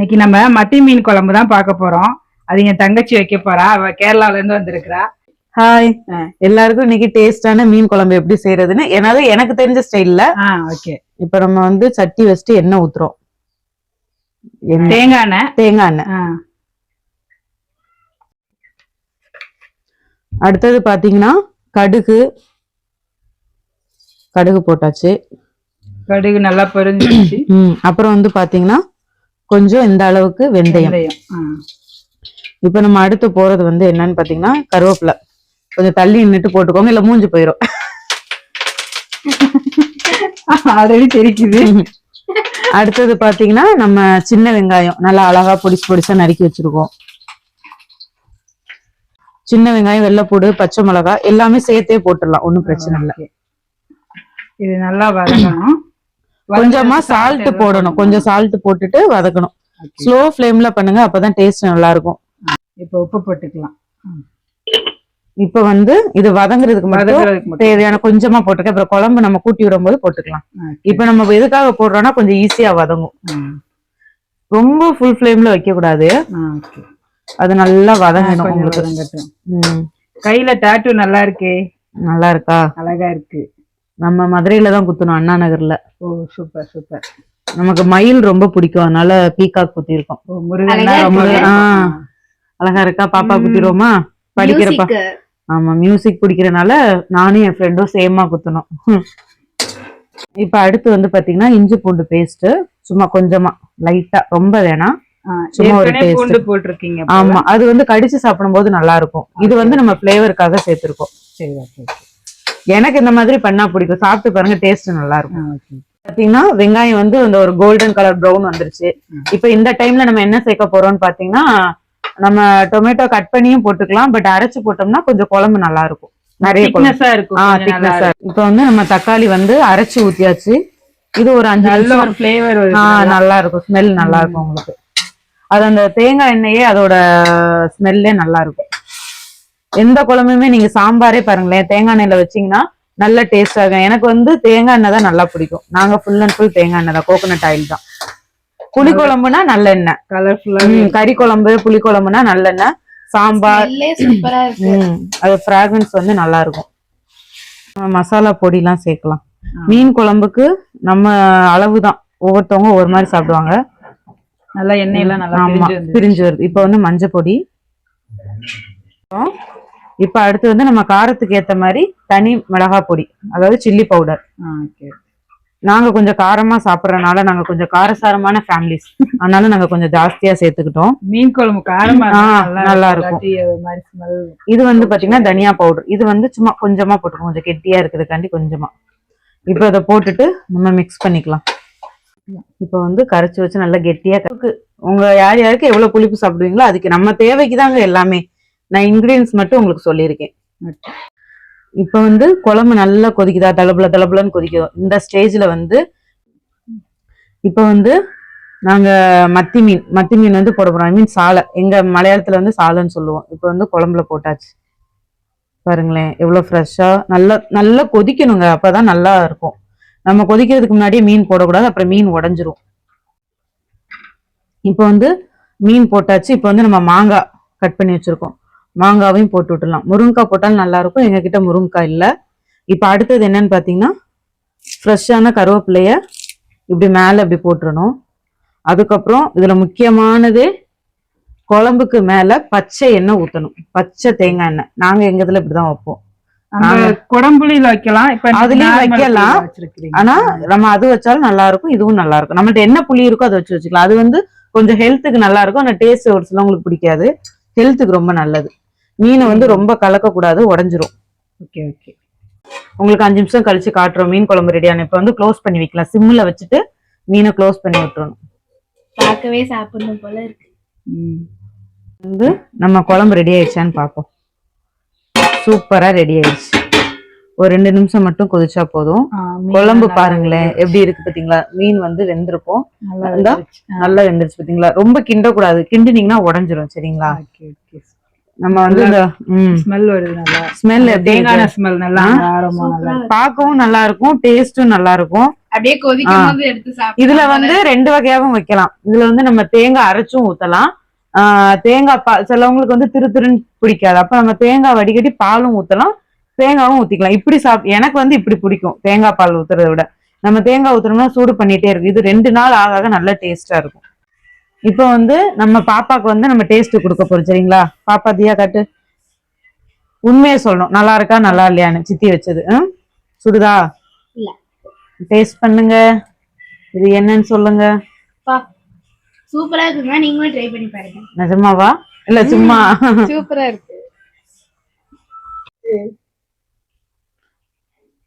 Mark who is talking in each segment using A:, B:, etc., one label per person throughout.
A: இன்னைக்கு நம்ம மத்தி மீன் குழம்பு தான் பார்க்க போறோம். அது என் தங்கச்சி வைக்க போறா. அவ கேரளால இருந்து வந்திருக்கிறா.
B: ஹாய். எல்லாருக்கும் இன்னைக்கு டேஸ்டான மீன் குழம்பு எப்படி செய்யறதுன்னு ஏன்னாவது எனக்கு தெரிஞ்ச ஸ்டைல்ல
A: ஓகே
B: இப்ப நம்ம வந்து சட்டி வச்சுட்டு எண்ணெய் ஊத்துறோம். எண்ணெய்.
A: தேங்காய் எண்ணெய்?
B: தேங்காய் எண்ணெய்.
A: ஆ,
B: அடுத்தது பாத்தீங்கன்னா கடுகு. கடுகு போட்டாச்சு.
A: கடுகு நல்லா பொரிஞ்சிருச்சு.
B: ம். அப்புறம் வந்து பாத்தீங்கன்னா கொஞ்சம் இந்த அளவுக்கு வெந்தயம். இப்ப நம்ம அடுத்து போறது வந்து என்னன்னு பாத்தீங்கன்னா கருவேப்பிலை. கொஞ்சம் தள்ளி நின்னுட்டு போட்டுக்கோங்க இல்ல மூஞ்சி போயிரும்.
A: ஆல்ரெடி தெரிக்குது.
B: அடுத்தது பாத்தீங்கன்னா நம்ம சின்ன வெங்காயம் நல்லா அழகா பொடிசு பொடிசா நறுக்கி வச்சிருக்கோம். சின்ன வெங்காயம் வெள்ளைப்பூடு பச்சை மிளகாய் எல்லாமே சேர்த்தே போட்டுடலாம் ஒண்ணும் பிரச்சனை இல்லை.
A: இது நல்லா வதங்கணும்.
B: கொஞ்சமா சால்ட் போடணும். கொஞ்சம் சால்ட் போட்டுட்டு வதக்கணும். ஸ்லோ ஃப்ளேம்ல பண்ணுங்க அப்பதான் டேஸ்ட் நல்லா இருக்கும்
A: இப்போ உப்பு போட்டுக்கலாம்.
B: இப்ப வந்து இது வதங்குறதுக்கு மட்டும். தேவையான கொஞ்சமா போட்டுக்க அப்புறம் குழம்பு நம்ம கூட்டி விடும்போது போட்டுக்கலாம்.
A: Okay.
B: இப்ப நம்ம எதுக்காக போடுறோம்னா கொஞ்சம் ஈஸியா வதங்கும். ரொம்ப ஃபுல் ஃப்ளேம்ல வைக்க கூடாது. அது நல்லா வதங்கணும் உங்களுக்கு.
A: கையில டாட்டூ நல்லா இருக்கே?
B: நல்லா இருக்கா?
A: அழகா இருக்கு.
B: நம்ம மதுரையில தான் குத்தணும் அண்ணா நகர்ல
A: ஓ சூப்பர் சூப்பர்
B: நமக்கு மயில் ரொம்ப பிடிக்கும் அதனால பீகாக் குத்தி இருக்கோம்
A: ஓ முருகன்
C: அழகா
A: ரொம்ப
C: இருக்கு.
B: ஆ. அழகா இருக்கா பாப்பா. குத்திடுவோமா படிக்கிறப்பா
C: Music.
B: ஆமா மியூசிக் பிடிக்கிறனால நானும் என் ஃப்ரெண்டும் சேமா குத்தணும். இப்ப அடுத்து வந்து பாத்தீங்கன்னா இஞ்சி பூண்டு பேஸ்ட் சும்மா கொஞ்சமா லைட்டா ரொம்ப வேணாம் சும்மா ஒரு.
A: பூண்டு போட்டிருக்கீங்க.
B: ஆமா அது வந்து கடிச்சு சாப்பிடும்போது நல்லா இருக்கும் இது வந்து நம்ம ஃபிளேவருக்காக சேர்த்திருக்கோம்
A: சரி ஓகே.
B: எனக்கு இந்த மாதிரி பண்ணா பிடிக்கும். சாப்பிட்டு பாருங்க டேஸ்ட் நல்லா இருக்கும். பாத்தீங்கன்னா வெங்காயம் வந்து அந்த ஒரு கோல்டன் கலர் ப்ரௌன் வந்துருச்சு. இப்ப இந்த டைம்ல நம்ம என்ன சேர்க்க போறோம்னு பாத்தீங்கன்னா நம்ம டொமேட்டோ கட் பண்ணியும் போட்டுக்கலாம். பட் அரைச்சு போட்டோம்னா கொஞ்சம் குழம்பு நல்லா இருக்கும். நிறைய இப்ப வந்து நம்ம தக்காளி வந்து அரைச்சு ஊத்தியாச்சு. இது ஒரு அஞ்சு
A: நல்ல ஃபிளேவர்
B: நல்லா இருக்கும் ஸ்மெல் நல்லா இருக்கும் உங்களுக்கு. அது அந்த தேங்காய் எண்ணெயே அதோட ஸ்மெல்லே நல்லா இருக்கும் எந்த குழம்புமே நீங்க சாம்பாரே பாருங்களேன். தேங்காய் எண்ணெயில வச்சீங்கன்னா நல்ல டேஸ்டா இருக்கும். எனக்கு வந்து தேங்காய் எண்ணெய் தான் நல்லா பிடிக்கும். நாங்க ஃபுல் அண்ட் ஃபுல் தேங்காய் எண்ணெய் தான். கோகோனட் ஆயில் தான். புளி குழம்புனா நல்லெண்ணெய்
A: கலர்ஃபுல்லா
B: கறி குழம்பு புளி குழம்புனா நல்லெண்ணெய் சாம்பார். அது ஃப்ராக்ரன்ஸ் வந்து நல்லா இருக்கும். மசாலா பொடிலாம் சேர்க்கலாம்.
A: ஆ.
B: மீன் குழம்புக்கு நம்ம அளவு தான். ஒவ்வொருத்தவங்க ஒவ்வொரு மாதிரி சாப்பிடுவாங்க.
A: நல்லா எண்ணெய் எல்லாம் நல்லா பிரிஞ்சு
B: வருது. இப்போ வந்து மஞ்சள் பொடி இப்ப அடுத்து வந்து நம்ம காரத்துக்கு ஏத்த மாதிரி தனி மிளகாய் பொடி அதாவது சில்லி பவுடர் நாங்க கொஞ்சம் காரமா சாப்பிடறதுனால நாங்க கொஞ்சம் காரசாரமான ஃபேமிலிஸ் அதனால நாங்க கொஞ்சம் ஜாஸ்தியா சேர்த்துக்கிட்டோம்.
A: மீன் குழம்பு காரமா
B: ஆ,
A: இருந்தா
B: நல்லா
A: இருக்கும்.
B: இது வந்து பாத்தீங்கன்னா தனியா பவுடர் இது வந்து சும்மா கொஞ்சமா போட்டுக்கோங்க கொஞ்சம் கெட்டியா இருக்கிறதுக்காண்டி கொஞ்சமா. இப்போ இதை போட்டுட்டு நம்ம மிக்ஸ் பண்ணிக்கலாம். இப்போ வந்து கரைச்சி வச்சு நல்லா கெட்டியா கருக்கு உங்க யார் யாருக்கு எவ்வளவு புளிப்பு சாப்பிடுவீங்களோ அதுக்கு நம்ம தேவைக்கு தாங்க எல்லாமே. நான் இன்க்ரீடியன்ஸ் மட்டும் உங்களுக்கு சொல்லியிருக்கேன். இப்போ வந்து குழம்பு நல்லா கொதிக்குதா? தளபுல தளபுலன்னு கொதிக்கும் இந்த ஸ்டேஜில் வந்து இப்போ வந்து நாங்கள் மத்தி மீன் மத்தி மீன் வந்து போட போகிறோம் ஐ மீன் சாலை. எங்கள் மலையாளத்தில் வந்து சாலைன்னு சொல்லுவோம். இப்போ வந்து குழம்புல போட்டாச்சு. பாருங்களேன் எவ்வளோ ஃப்ரெஷ்ஷாக நல்லா நல்லா கொதிக்கணுங்க. அப்போ தான் நல்லா இருக்கும். நம்ம கொதிக்கிறதுக்கு முன்னாடியே மீன் போடக்கூடாது. அப்புறம் மீன் உடஞ்சிரும். இப்போ வந்து மீன் போட்டாச்சு. இப்போ வந்து நம்ம மாங்காய் கட் பண்ணி வச்சுருக்கோம். மாங்காவையும் போட்டு விட்டுலாம் முருங்கைக்காய் போட்டாலும் நல்லா இருக்கும் எங்க கிட்ட முருங்கைக்காய் இல்ல. இப்போ அடுத்தது என்னன்னு பாத்தீங்கன்னா ஃப்ரெஷ்ஷான கருவேப்பிலைய இப்படி மேல இப்படி போட்டுறணும் அதுக்கப்புறம் இதுல முக்கியமானதே குழம்புக்கு மேல பச்சை எண்ணெய் ஊத்தணும் பச்சை தேங்காய் எண்ணெய். நாங்க எங்க இதுல இப்படிதான் வைப்போம்.
A: அந்த குடம்புளியில வைக்கலாம். இப்ப
B: அதுலயும் வைக்கலாம். ஆனா நம்ம அது வச்சாலும் நல்லா இருக்கும் இதுவும் நல்லா இருக்கும் நம்மள்ட்ட என்ன புளி இருக்கோ அதை வச்சு வச்சுக்கலாம். அது வந்து கொஞ்சம் ஹெல்த்துக்கு நல்லா இருக்கும் ஆனா டேஸ்ட் ஒரு சிலவங்களுக்கு பிடிக்காது. ஹெல்த்துக்கு ரொம்ப நல்லது. மீனை வந்து ரொம்ப கலக்க கூடாது உடஞ்சிரும்.
A: Okay okay.
B: உங்களுக்கு அஞ்சு நிமிஷம் கழிச்சு காட்டுறோம். மீன் குழம்பு ரெடியான இப்ப வந்து க்ளோஸ் பண்ணி வைக்கலாம். சிம்ல வச்சுட்டு மீனை க்ளோஸ் பண்ணி விட்டுறணும்.
C: பார்க்கவே சாப்பிடணும் போல இருக்கு.
B: வந்து நம்ம குழம்பு ரெடி ஆயிடுச்சான்னு பார்ப்போம். சூப்பரா ரெடி ஆயிடுச்சு. ஒரு ரெண்டு நிமிஷம் மட்டும் கொதிச்சா போதும். குழம்பு பாருங்களேன் எப்படி இருக்கு பாத்தீங்களா மீன் வந்து வெந்திருக்கும். இந்தா, நல்லா வெந்துருச்சு. பாத்தீங்களா ரொம்ப கிண்டக்கூடாது. கிண்டினீங்கன்னா உடஞ்சிரும் சரிங்களா? நம்ம வந்து இந்த
A: ஸ்மெல் வருது நல்லா.
B: ஸ்மெல்
A: தேங்காய்? ஸ்மெல் நல்லா
B: ஆ?
A: காரமா நல்லா.
B: பார்க்கவும் நல்லா இருக்கும் டேஸ்டும் நல்லா இருக்கும்.
C: அப்படியே கொதிக்கும் போது எடுத்து சாப்பிடலாம்.
B: இதுல வந்து ரெண்டு வகையாவும் வைக்கலாம். இதுல வந்து நம்ம தேங்காய் அரைச்சும் ஊத்தலாம். ஆஹ் தேங்காய் பால் சிலவங்களுக்கு வந்து திரு திருன்னு பிடிக்காது. அப்ப நம்ம தேங்காய் வடிகட்டி பாலும் ஊத்தலாம் தேங்காவும் ஊத்திக்கலாம். இப்படி சாப் எனக்கு வந்து இப்படி பிடிக்கும் தேங்காய் பால் ஊத்துறதை விட. நம்ம தேங்காய் ஊத்துறோம்னா சூடு பண்ணிட்டே இருக்கு இது ரெண்டு நாள் ஆக ஆக நல்ல டேஸ்டா இருக்கும். இப்போ வந்து நம்ம பாப்பாக்கு வந்து நம்ம டேஸ்ட் கொடுக்க போறோம் சரிங்களா? பாப்பா தியா காட்டு. உண்மையை சொல்லணும். நல்லா இருக்கா நல்லா இல்லையான்னு சித்தி வச்சது? சுடுதா. டேஸ்ட் பண்ணுங்க. இது என்னன்னு சொல்லுங்க.
C: சூப்பரா இருக்குங்க. நீங்களும் ட்ரை பண்ணி பாருங்க.
B: நிஜமாவா? இல்ல சும்மா.
C: சூப்பரா இருக்கு.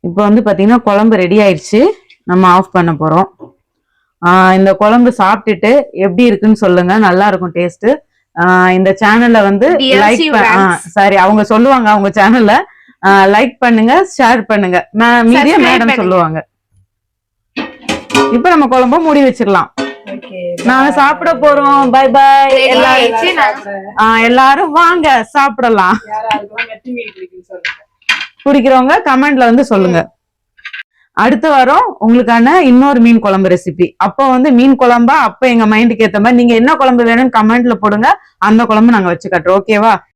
B: இப்போ வந்து பாத்தீங்கன்னா குழம்பு ரெடி ஆயிடுச்சு. நம்ம ஆஃப் பண்ண போறோம். இந்த குழம்பு சாப்பிட்டுட்டு எப்படி இருக்குன்னு சொல்லுங்க. நல்லா இருக்கும் டேஸ்ட் இந்த சேனல்ல வந்து லைக். சாரி அவங்க சொல்லுவாங்க அவங்க சேனல்ல லைக் பண்ணுங்க ஷேர் பண்ணுங்க. மீதியா மேடம். சொல்லுவாங்க. இப்போ நம்ம குழம்ப மூடி வச்சிடலாம். நாங்க சாப்பிட போறோம். பை பை எல்லாரும் எல்லாரும் வாங்க சாப்பிடலாம். பிடிக்கிறவங்க கமெண்ட்ல வந்து சொல்லுங்க. அடுத்த வாரம் உங்களுக்கான இன்னொரு மீன் குழம்பு ரெசிபி அப்போ வந்து மீன் குழம்பா? அப்ப எங்க மைண்டுக்கு ஏத்த மாதிரி நீங்க என்ன குழம்பு வேணும்னு கமெண்ட்ல போடுங்க. அந்த குழம்பு நாங்க வச்சு கட்டுறோம். ஓகேவா